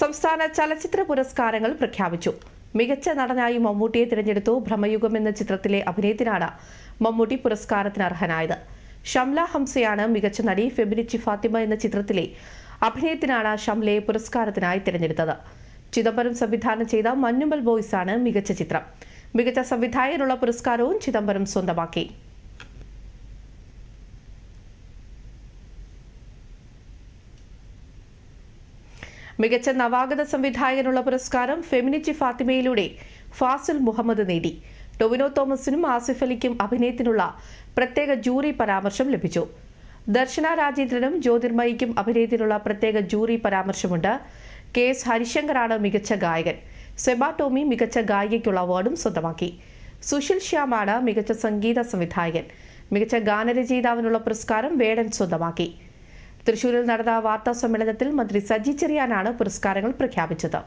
സംസ്ഥാന ചലച്ചിത്ര പുരസ്കാരങ്ങൾ പ്രഖ്യാപിച്ചു. മികച്ച നടനായി മമ്മൂട്ടിയെ തിരഞ്ഞെടുത്തു ഭ്രമയുഗം എന്ന ചിത്രത്തിലെ അഭിനയത്തിനാണ് മമ്മൂട്ടി പുരസ്കാരത്തിന് അർഹനായത്. ഷംല ഹംസയാണ് മികച്ച നടി ഫെബിനിച്ചി ഫാത്തിമ എന്ന ചിത്രത്തിലെ അഭിനയത്തിനാണ് ഷംലയെ പുരസ്കാരത്തിനായി തിരഞ്ഞെടുത്തത്. ചിദംബരം സംവിധാനം ചെയ്ത മഞ്ഞുമൽ ബോയ്സ് ആണ് മികച്ച ചിത്രം. മികച്ച സംവിധായകനുള്ള പുരസ്കാരവും ചിദംബരം സ്വന്തമാക്കി. മികച്ച നവാഗത സംവിധായകനുള്ള പുരസ്കാരം ഫെമിനിറ്റി ഫാത്തിമയിലൂടെ ഫാസിൽ മുഹമ്മദ് നേടി. ടൊവിനോ തോമസിനും ആസിഫ് അലിക്കും അഭിനയത്തിനുള്ള പ്രത്യേക ജൂറി പരാമർശം ലഭിച്ചു. ദർശന രാജേന്ദ്രനും ജ്യോതിർമയിക്കും അഭിനയത്തിനുള്ള പ്രത്യേക ജൂറി പരാമർശമുണ്ട്. കെ എസ് ഹരിശങ്കറാണ് മികച്ച ഗായകൻ. സെബാ ടോമി മികച്ച ഗായികയ്ക്കുള്ള അവാർഡും സ്വന്തമാക്കി. സുശീൽ ശ്യാമാണ് മികച്ച സംഗീത സംവിധായകൻ. മികച്ച ഗാനരചയിതാവിനുള്ള പുരസ്കാരം വേടൻ സ്വന്തമാക്കി. തൃശൂരിൽ നടന്ന വാർത്താ സമ്മേളനത്തിൽ മന്ത്രി സജി ചെറിയാനാണ് പുരസ്കാരങ്ങൾ പ്രഖ്യാപിച്ചത്